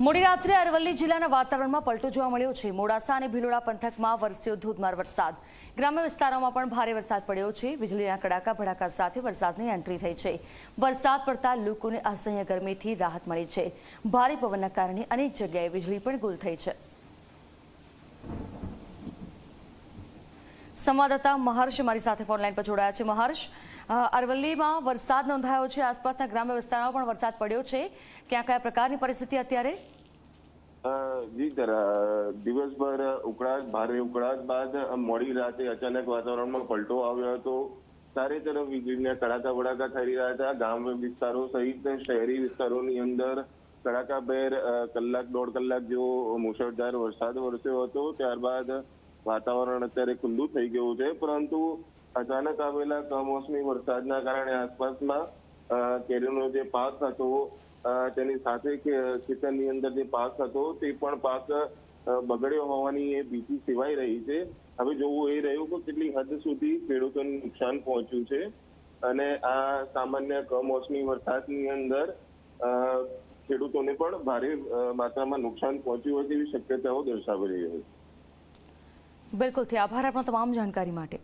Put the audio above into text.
મોડી રાત્રે અરવલ્લી જિલ્લાના વાતાવરણમાં પલટો જોવા મળ્યો છે. મોડાસા અને ભીલોડા પંથકમાં વરસ્યો ધોધમાર વરસાદ. ગ્રામ્ય વિસ્તારોમાં પણ ભારે વરસાદ પડ્યો છે. વીજળીના કડાકા, ભડાકા સાથે વરસાદની એન્ટ્રી થઈ છે. વરસાદ પડતા લોકોને અસહ્ય ગરમીથી રાહત મળી છે. ભારે પવનના કારણે અનેક જગ્યાએ વીજળી પણ ગુલ થઈ છે. સંવાદદાતા મહર્ષ મારી સાથે ફોનલાઈન પર જોડાયા છે. મહર્ષ અરવલ્લીમાં વરસાદ નોંધાયો છે. આસપાસના ગ્રામ્ય વિસ્તારમાં પણ વરસાદ પડ્યો છે. ક્યાં કયા પ્રકારની પરિસ્થિતિ અત્યારે? જી દિવસભર ઉકળાટ, ભારે ઉકળાટ બાદ મોડી રાતે અચાનક વાતાવરણમાં પલટો આવ્યો હતો. ચારે તરફ વીજળીના કડાકા વડાકા થઈ રહ્યા હતા. ગામ વિસ્તારો સહિત શહેરી વિસ્તારોની અંદર કડાકાભેર કલાક દોઢ કલાક જેવો મુશળધાર વરસાદ વરસ્યો હતો. ત્યારબાદ વાતાવરણ અત્યારે ખુલ્લું થઈ ગયું છે, પરંતુ અચાનક આવેલા કમોસમી વરસાદના કારણે આસપાસમાં કેરીનો જે પાક હતો તેની સાથે ખેતરની અંદર જે પાક હતો, તે પણ પાક બગડ્યો હોવાની એ ભીતિ સેવાઈ રહી છે. હવે જોવું એ રહ્યું કે કેટલી હદ સુધી ખેડૂતોને નુકસાન પહોંચ્યું છે. અને આ સામાન્ય કમોસમી વરસાદની અંદર ખેડૂતોને પણ ભારે માત્રામાં નુકસાન પહોંચ્યું હોય તેવી શક્યતાઓ દર્શાવી રહી છે. બિલકુલથી આભાર આપનો તમામ જાણકારી માટે.